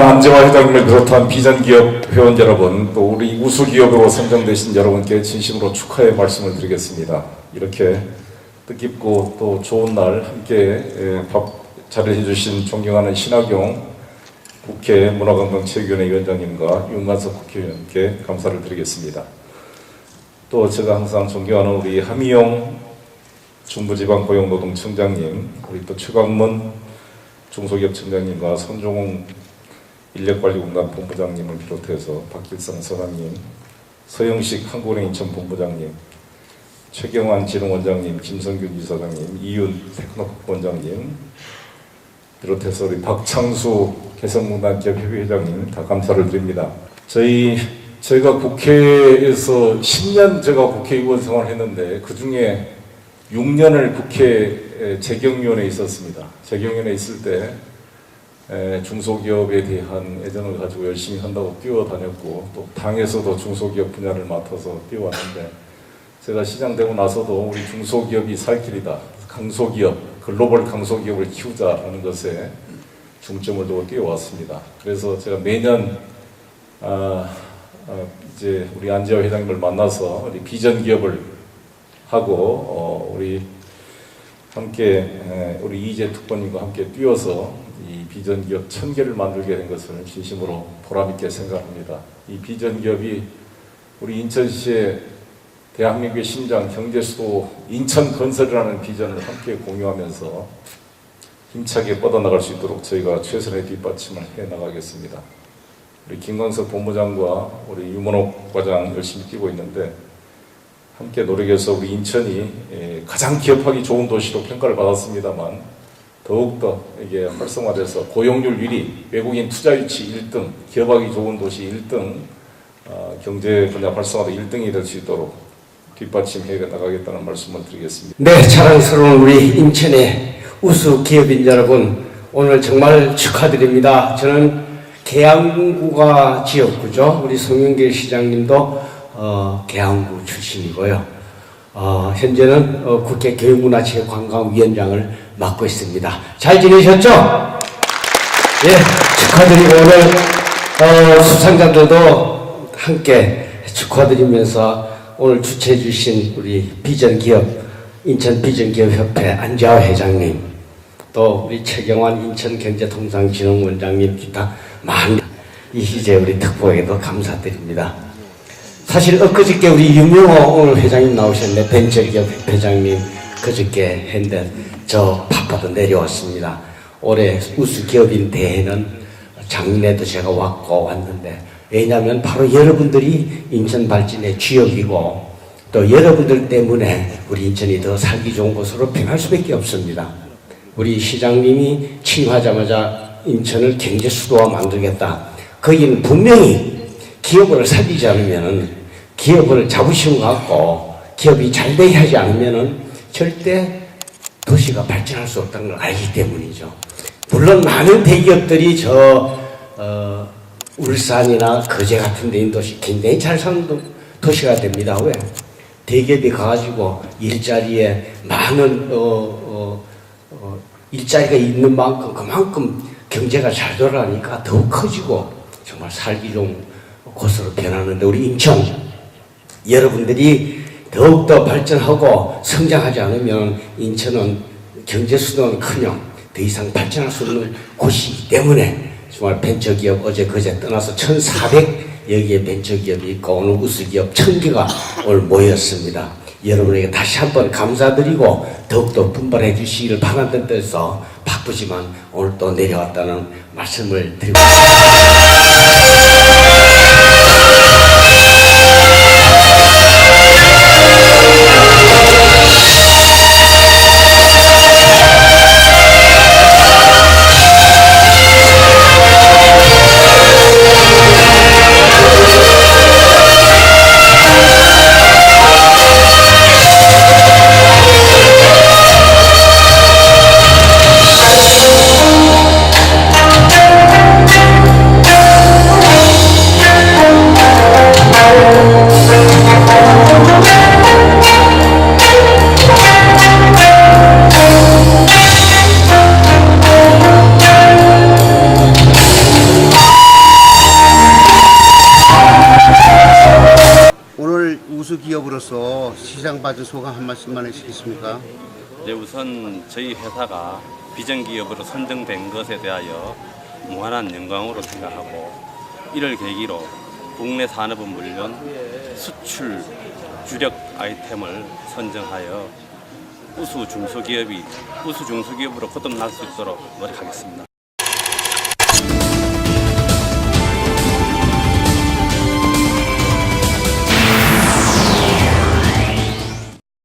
안재화 회장님을 비롯한 비전기업 회원 여러분, 또 우리 우수기업으로 선정되신 여러분께 진심으로 축하의 말씀을 드리겠습니다. 이렇게 뜻깊고 또 좋은 날 함께 에, 밥 자리해 주신 존경하는 신학용 국회 문화관광체육위원회 위원장님과 윤관석 국회의원께 감사를 드리겠습니다. 또 제가 항상 존경하는 우리 함희용 중부지방고용노동청장님, 우리 또 최광문 중소기업청장님과 손종웅 인력관리공단 본부장님을 비롯해서 박길성 서장님, 서영식 한국은행 인천본부장님, 최경환 진흥원장님, 김성균 이사장님, 이윤 테크노크 원장님 비롯해서 우리 박창수 개성공단 기업협의 회장님 다 감사를 드립니다. 저희 저희가 국회에서 10년 제가 국회의원 생활했는데 그 중에 6년을 국회 재경위원회에 있었습니다. 재경위원회에 있을 때 에, 중소기업에 대한 애정을 가지고 열심히 한다고 뛰어다녔고 또 당에서도 중소기업 분야를 맡아서 뛰어왔는데 제가 시장 되고 나서도 우리 중소기업이 살 길이다. 강소기업, 글로벌 강소기업을 키우자라는 것에 중점을 두고 뛰어왔습니다. 그래서 제가 매년 아, 아, 이제 우리 안재화 회장님을 만나서 우리 비전 기업을 하고 어, 우리 함께 에, 우리 이재 특보님과 함께 뛰어서 이 비전 기업 천 개를 만들게 된 것을 진심으로 보람 있게 생각합니다. 이 비전 기업이 우리 인천시의 대한민국의 심장 경제 수도 인천 건설이라는 비전을 함께 공유하면서 힘차게 뻗어나갈 수 있도록 저희가 최선의 뒷받침을 해 나가겠습니다. 우리 김광석 본부장과 우리 유문옥 과장 열심히 뛰고 있는데 함께 노력해서 우리 인천이 예, 가장 기업하기 좋은 도시로 평가를 받았습니다만 더욱더 이게 활성화돼서 고용률 1위, 외국인 투자 유치 1등, 기업하기 좋은 도시 1등, 어, 경제 분야 활성화도 1등이 될 수 있도록 뒷받침해 나가겠다는 말씀을 드리겠습니다. 네, 자랑스러운 우리 인천의 우수 기업인 여러분, 오늘 정말 축하드립니다. 저는 계양구가 지역구죠. 우리 송영길 시장님도 어, 계양구 출신이고요. 어, 현재는 어, 국회 교육문화체육관광위원장을 맡고 있습니다. 잘 지내셨죠? 예, 축하드리고 오늘 어, 수상자들도 함께 축하드리면서 오늘 주최해 주신 우리 비전기업 인천 비전기업협회 안재화 회장님 또 우리 최경환 인천경제통상진흥원장님 기타 많은 이희재 우리 특보에게도 감사드립니다. 사실 엊그저께 우리 유명호 오늘 회장님 나오셨는데 벤처기업 회장님 그저께 했는데 저 바빠도 내려왔습니다. 올해 우수 기업인 대회는 작년에도 제가 왔고 왔는데 왜냐하면 바로 여러분들이 인천 발전의 주역이고 또 여러분들 때문에 우리 인천이 더 살기 좋은 곳으로 변할 수밖에 없습니다. 우리 시장님이 취임하자마자 인천을 경제 수도화 만들겠다. 거기는 분명히 기업을 살리지 않으면은 기업을 자부심 갖고 기업이 잘 되게 하지 않으면은 절대 도시가 발전할 수 없다는 걸 알기 때문이죠. 물론 많은 대기업들이 저 어, 울산이나 거제 같은 데 있는 도시 굉장히 잘 사는 도, 도시가 됩니다. 왜? 대기업이 가가지고 일자리에 많은 어, 어, 어, 일자리가 있는 만큼 그만큼 경제가 잘 돌아가니까 더욱 커지고 정말 살기 좋은 곳으로 변하는데 우리 인천 여러분들이 더욱더 발전하고 성장하지 않으면 인천은 경제 수도는 커녕 더 이상 발전할 수 없는 곳이기 때문에 정말 벤처기업 어제 그제 떠나서 1,400 여기에 벤처기업이 있고 오늘 우수기업 1,000개가 오늘 모였습니다. 여러분에게 다시 한번 감사드리고 더욱더 분발해 주시기를 바란다는 뜻에서 바쁘지만 오늘 또 내려왔다는 말씀을 드리고 우수 기업으로서 시장 받은 소감 한 말씀만 해주시겠습니까? 네, 우선 저희 회사가 비전기업으로 선정된 것에 대하여 무한한 영광으로 생각하고 이를 계기로 국내 산업은 물론 수출 주력 아이템을 선정하여 우수 중소기업이 우수 중소기업으로 거듭날 수 있도록 노력하겠습니다.